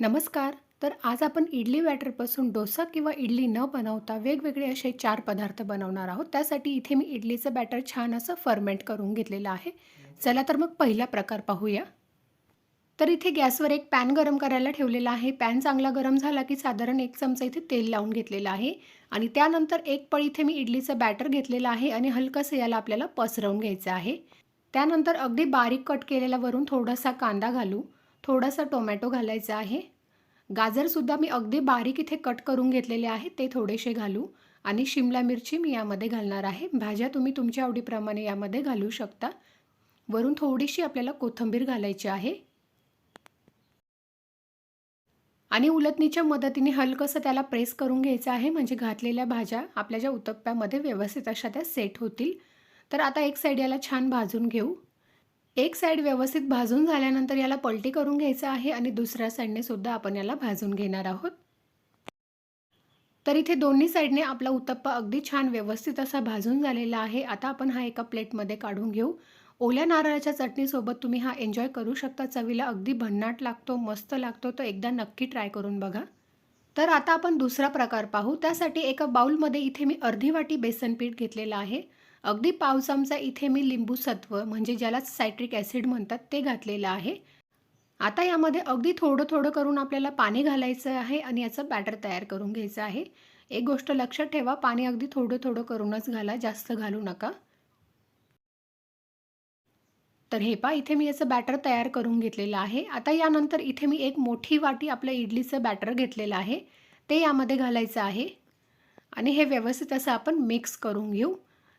नमस्कार. तर आज आपण इडली बॅटरपासून डोसा किंवा इडली न बनवता वेगवेगळे असे चार पदार्थ बनवणार आहोत. त्यासाठी इथे मी इडलीचं बॅटर छान असं फर्मेंट करून घेतलेलं आहे. चला तर मग पहिला प्रकार पाहूया. तर इथे गॅसवर एक पॅन गरम करायला ठेवलेला आहे. पॅन चांगला गरम झाला की साधारण एक चमचा इथे तेल लावून घेतलेलं आहे. आणि त्यानंतर एक पळ इथे मी इडलीचं बॅटर घेतलेलं आहे आणि हलकंसं याला आपल्याला पसरवून घ्यायचं आहे. त्यानंतर अगदी बारीक कट केलेला वरून थोडासा कांदा घालू. थोडासा टोमॅटो घालायचा आहे. गाजरसुद्धा मी अगदी बारीक इथे कट करून घेतलेले आहे ते थोडेसे घालू. आणि शिमला मिरची मी यामध्ये घालणार आहे. भाज्या तुम्ही तुमच्या आवडीप्रमाणे यामध्ये घालू शकता. वरून थोडीशी आपल्याला कोथिंबीर घालायची आहे. आणि उलटणीच्या मदतीने हलकंसं त्याला प्रेस करून घ्यायचं आहे. म्हणजे घातलेल्या भाज्या आपल्या ज्या उतप्प्यामध्ये व्यवस्थित अशा त्या सेट होतील. तर आता एक साईड याला छान भाजून घेऊ. एक साईड व्यवस्थित भाजून झाल्यानंतर याला पलटी करून घ्यायचं आहे आणि दुसऱ्या साईडने सुद्धा आपण याला भाजून घेणार आहोत. तर इथे दोन्ही साईडने आपला उत्तप्पा अगदी छान व्यवस्थित असा भाजून झालेला आहे. आता आपण हा एका प्लेटमध्ये काढून घेऊ. ओल्या नारळाच्या चटणीसोबत तुम्ही हा एन्जॉय करू शकता. चवीला अगदी भन्नाट लागतो मस्त लागतो. तो एकदा नक्की ट्राय करून बघा. तर आता आपण दुसरा प्रकार पाहू. त्यासाठी एका बाउलमध्ये इथे मी अर्धी वाटी बेसन पीठ घेतलेलं आहे. अगदी पाव चमचा इथे मी लिंबू सत्व म्हणजे ज्याला सायट्रिक ॲसिड म्हणतात ते घातलेलं आहे. आता यामध्ये अगदी थोडं थोडं करून आपल्याला पाणी घालायचं आहे आणि याचं बॅटर तयार करून घ्यायचं आहे. एक गोष्ट लक्षात ठेवा पाणी अगदी थोडं थोडं करूनच घाला जास्त घालू नका. तर हे पा इथे मी याचं बॅटर तयार करून घेतलेलं आहे. आता यानंतर इथे मी एक मोठी वाटी आपल्या इडलीचं बॅटर घेतलेलं आहे. ते यामध्ये घालायचं आहे. आणि हे व्यवस्थित असं आपण मिक्स करून घेऊ.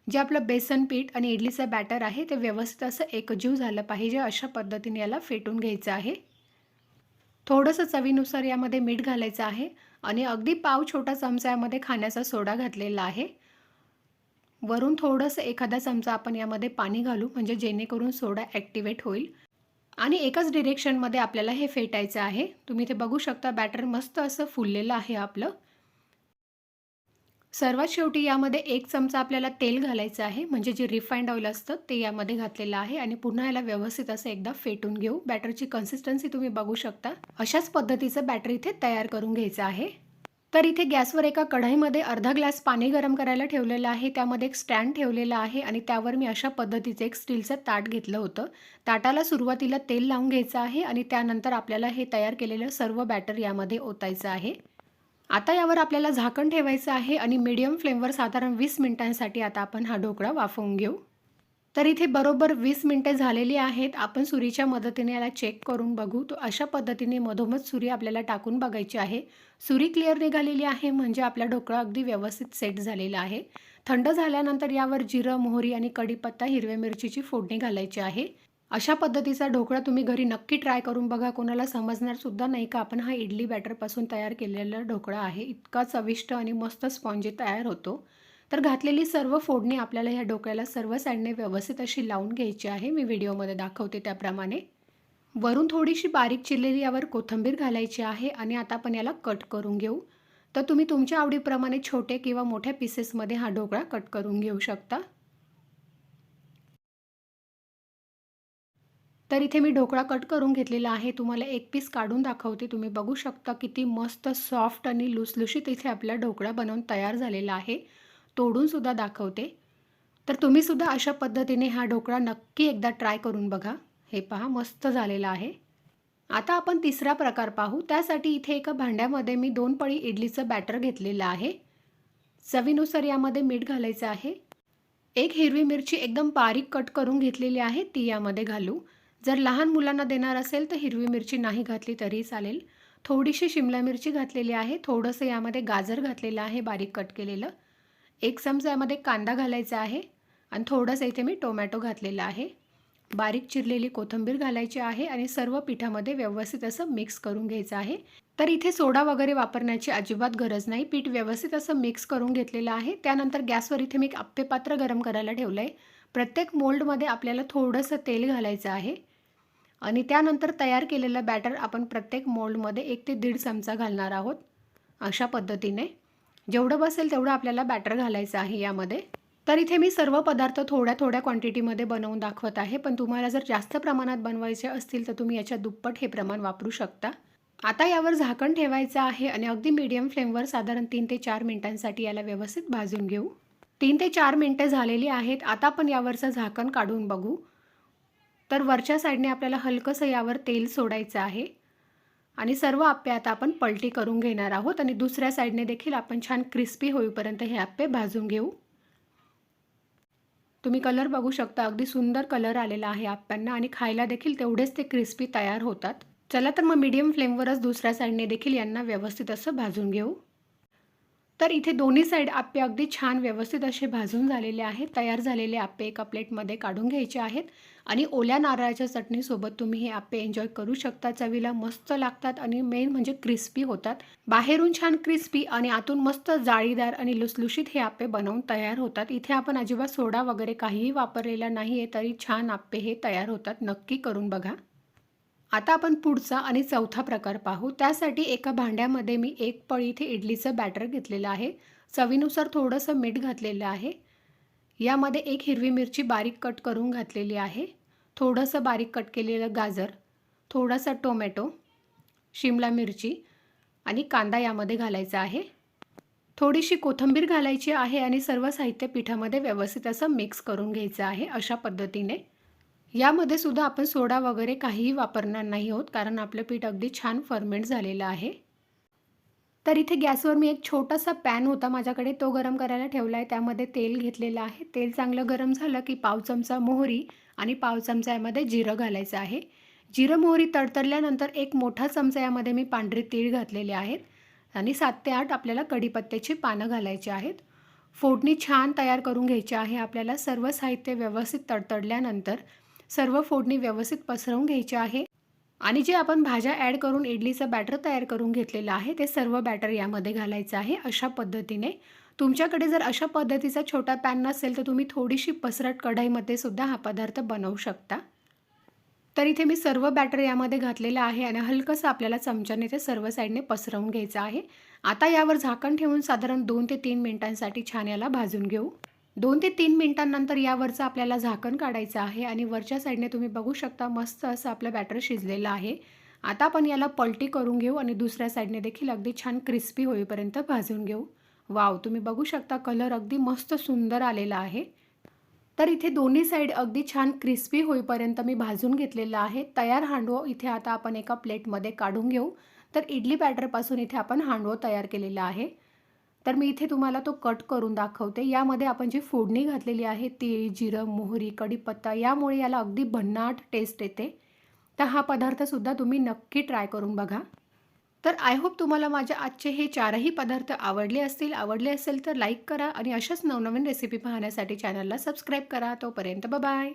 जे आपलं बेसन पीठ आणि इडलीचं बॅटर आहे ते व्यवस्थित असं एकजीव झालं पाहिजे अशा पद्धतीने याला फेटून घ्यायचं आहे. थोडंसं चवीनुसार यामध्ये मीठ घालायचं आहे आणि अगदी पाव छोटा चमचा यामध्ये खाण्याचा सोडा घातलेला आहे. वरून थोडंसं एखादा चमचा आपण यामध्ये पाणी घालू म्हणजे जेणेकरून सोडा ॲक्टिवेट होईल. आणि एकाच डिरेक्शनमध्ये आपल्याला हे फेटायचं आहे. तुम्ही ते बघू शकता बॅटर मस्त असं फुललेलं आहे आपलं. सर्वात शेवटी यामध्ये एक चमचा आपल्याला तेल घालायचं आहे म्हणजे जे रिफाईंड ऑइल असतं ते यामध्ये घातलेलं आहे आणि पुन्हा याला व्यवस्थित असं एकदा फेटून घेऊ. बॅटरची कन्सिस्टन्सी तुम्ही बघू शकता. अशाच पद्धतीचं बॅटर इथे तयार करून घ्यायचं आहे. तर इथे गॅसवर एका कढईमध्ये अर्धा ग्लास पाणी गरम करायला ठेवलेलं आहे. त्यामध्ये एक स्टँड ठेवलेला आहे आणि त्यावर मी अशा पद्धतीचं एक स्टीलचं ताट घेतलं होतं. ताटाला सुरुवातीला तेल लावून घ्यायचं आहे आणि त्यानंतर आपल्याला हे तयार केलेलं सर्व बॅटर यामध्ये ओतायचं आहे. आता यावर आपल्याला झाकण ठेवायचं आहे आणि मीडियम फ्लेमवर साधारण वीस मिनिटांसाठी आता आपण हा ढोकळा वाफवून घेऊ. तर इथे बरोबर वीस मिनटे झालेली आहेत. आपण सुरीच्या मदतीने याला चेक करून बघू. तो अशा पद्धतीने मधोमध सुरी आपल्याला टाकून बघायची आहे. सुरी क्लिअर निघालेली आहे म्हणजे आपला ढोकळा अगदी व्यवस्थित सेट झालेला आहे. थंड झाल्यानंतर यावर जिरं मोहरी आणि कढीपत्ता हिरव्या मिरचीची फोडणी घालायची आहे. अशा पद्धतीचा ढोकळा तुम्ही घरी नक्की ट्राय करून बघा. कोणाला समजणारसुद्धा नाही का? आपण हा इडली बॅटरपासून तयार केलेला ढोकळा आहे. इतका चविष्ट आणि मस्त स्पॉन्जी तयार होतो. तर घातलेली सर्व फोडणी आपल्याला ह्या ढोकळ्याला सर्व साईडने व्यवस्थित अशी लावून घ्यायची आहे. मी व्हिडिओमध्ये दाखवते त्याप्रमाणे. वरून थोडीशी बारीक चिरलेली यावर कोथिंबीर घालायची आहे आणि आता आपण याला कट करून घेऊ. तर तुम्ही तुमच्या आवडीप्रमाणे छोटे किंवा मोठ्या पीसेसमध्ये हा ढोकळा कट करून घेऊ शकता. तर इथे मी ढोकळा कट करून घेतलेला आहे. तुम्हाला एक पीस काढून दाखवते. तुम्ही बघू शकता किती मस्त सॉफ्ट आणि लुसलुशीत इथे आपला ढोकळा बनवून तयार झालेला आहे. तोडूनसुद्धा दाखवते. तर तुम्हीसुद्धा अशा पद्धतीने हा ढोकळा नक्की एकदा ट्राय करून बघा. हे पहा मस्त झालेला आहे. आता आपण तिसरा प्रकार पाहू. त्यासाठी इथे एका भांड्यामध्ये मी दोन पळी इडलीचं बॅटर घेतलेलं आहे. चवीनुसार यामध्ये मीठ घालायचं आहे. एक हिरवी मिरची एकदम बारीक कट करून घेतलेली आहे. ती यामध्ये घालू. जर लहान मुलांना देणार असेल तर हिरवी मिरची नाही घातली तरी चालेल. थोडीशी शिमला मिरची घातलेली आहे. थोडंसं यामध्ये गाजर घातलेलं आहे बारीक कट केलेलं. एक चमचा यामध्ये कांदा घालायचा आहे आणि थोडंसं इथे मी टोमॅटो घातलेला आहे. बारीक चिरलेली कोथिंबीर घालायची आहे आणि सर्व पिठामध्ये व्यवस्थित असं मिक्स करून घ्यायचं आहे. तर इथे सोडा वगैरे वापरण्याची अजिबात गरज नाही. पीठ व्यवस्थित असं मिक्स करून घेतलेलं आहे. त्यानंतर गॅसवर इथे मी एक आप्पे पात्र गरम करायला ठेवलं आहे प्रत्येक मोल्डमध्ये आपल्याला थोडंसं तेल घालायचं आहे. आणि त्यानंतर तयार केलेलं बॅटर आपण प्रत्येक मोल्डमध्ये एक ते दीड चमचा घालणार आहोत अशा पद्धतीने. जेवढं बसेल तेवढं आपल्याला बॅटर घालायचं आहे यामध्ये. तर इथे मी सर्व पदार्थ थोड्या थोड्या क्वांटिटीमध्ये बनवून दाखवत आहे. पण तुम्हाला जर जास्त प्रमाणात बनवायचे असतील तर तुम्ही याच्या दुप्पट हे प्रमाण वापरू शकता. आता यावर झाकण ठेवायचं आहे आणि अगदी मीडियम फ्लेमवर साधारण तीन ते चार मिनिटांसाठी याला व्यवस्थित भाजून घेऊ. तीन ते चार मिनटं झालेली आहेत. आता आपण यावरचं झाकण काढून बघू. तर वरच्या साईडने आपल्याला हलकंसं यावर तेल सोडायचं आहे. आणि सर्व आप्पे आता आपण पलटी करून घेणार आहोत आणि दुसऱ्या साईडने देखील आपण छान क्रिस्पी होईपर्यंत हे आप्पे भाजून घेऊ. तुम्ही कलर बघू शकता अगदी सुंदर कलर आलेला आहे आप्प्यांना आणि खायला देखील तेवढेच ते क्रिस्पी तयार होतात. चला तर मग मीडियम फ्लेमवरच दुसऱ्या साईडने देखील यांना व्यवस्थित असं भाजून घेऊ. तर इथे दोन्ही साईड आप्पे अगदी छान व्यवस्थित असे भाजून झालेले आहेत. तयार झालेले आप्पे एका प्लेटमध्ये काढून घ्यायचे आहेत. आणि ओल्या नारळाच्या चटणीसोबत तुम्ही हे आप्पे एन्जॉय करू शकता. चवीला मस्त लागतात आणि मेन म्हणजे क्रिस्पी होतात. बाहेरून छान क्रिस्पी आणि आतून मस्त जाळीदार आणि लुसलुशीत हे आप्पे बनवून तयार होतात. इथे आपण अजिबात सोडा वगैरे काहीही वापरलेला नाही आहे तरी छान आप्पे हे तयार होतात. नक्की करून बघा. आता आपण पुढचा आणि चौथा प्रकार पाहू. त्यासाठी एका भांड्यामध्ये मी एक पळी इथे इडलीचं बॅटर घेतलेलं आहे. चवीनुसार थोडंसं मीठ घातलेलं आहे. यामध्ये एक हिरवी मिरची बारीक कट करून घातलेली आहे. थोडंसं बारीक कट केलेलं गाजर थोडासा टोमॅटो शिमला मिरची आणि कांदा यामध्ये घालायचा आहे. थोडीशी कोथिंबीर घालायची आहे आणि सर्व साहित्य पिठामध्ये व्यवस्थित असं मिक्स करून घ्यायचं आहे अशा पद्धतीने. यामध्ये सुद्धा आपण सोडा वगैरे काहीही वापरणार नाही आहोत कारण आपलं पीठ अगदी छान फर्मेंट झालेलं आहे. तर इथे गॅसवर मी एक छोटासा पॅन होता माझ्याकडे तो गरम करायला ठेवला आहे त्यामध्ये तेल घेतलेलं आहे. तेल चांगलं गरम झालं की पाव चमचा मोहरी आणि पाव चमचा यामध्ये जिरं घालायचं आहे. जिरं मोहरी तडतडल्यानंतर एक मोठा चमचा यामध्ये मी पांढरे तीळ घातलेले आहेत आणि सात ते आठ आपल्याला कढीपत्त्याची पानं घालायची आहेत. फोडणी छान तयार करून घ्यायची आहे. आपल्याला सर्व साहित्य व्यवस्थित तडतडल्यानंतर सर्व फोडणी व्यवस्थित पसरवून घ्यायची आहे. आणि जे आपण भाज्या ॲड करून इडलीचं बॅटर तयार करून घेतलेलं आहे ते सर्व बॅटर यामध्ये घालायचं आहे अशा पद्धतीने. तुमच्याकडे जर अशा पद्धतीचा छोटा पॅन नसेल तर तुम्ही थोडीशी पसरट कढाईमध्ये सुद्धा हा पदार्थ बनवू शकता. तर इथे मी सर्व बॅटर यामध्ये घातलेलं आहे आणि हलकंसं आपल्याला चमच्याने ते सर्व साईडने पसरवून घ्यायचं आहे. आता यावर झाकण ठेवून साधारण दोन ते तीन मिनिटांसाठी छान याला भाजून घेऊ. दोन ते तीन मिनिटांनंतर यावरचं आपल्याला झाकण काढायचं आहे आणि वरच्या साईडने तुम्ही बघू शकता मस्त असं आपलं बॅटर शिजलेलं आहे. आता आपण याला पलटी करून घेऊ आणि दुसऱ्या साईडने देखील अगदी छान क्रिस्पी होईपर्यंत भाजून घेऊ. वाव तुम्ही बघू शकता कलर अगदी मस्त सुंदर आलेला आहे. तर इथे दोन्ही साईड अगदी छान क्रिस्पी होईपर्यंत मी भाजून घेतलेलं आहे. तयार हांडवं इथे आता आपण एका प्लेटमध्ये काढून घेऊ. तर इडली बॅटरपासून इथे आपण हांडवं तयार केलेलं आहे. तर मी इथे तुम्हाला तो कट करून दाखवते. यामध्ये आपण जी फोडणी घातलेली आहे तीळ जिरं मोहरी कढीपत्ता यामुळे याला अगदी भन्नाट टेस्ट येते. तर हा पदार्थसुद्धा तुम्ही नक्की ट्राय करून बघा. तर आय होप तुम्हाला माझ्या आजचे हे चारही पदार्थ आवडले असतील. आवडले असेल तर लाईक करा आणि अशाच नवनवीन रेसिपी पाहण्यासाठी चॅनलला सबस्क्राईब करा. तोपर्यंत बाय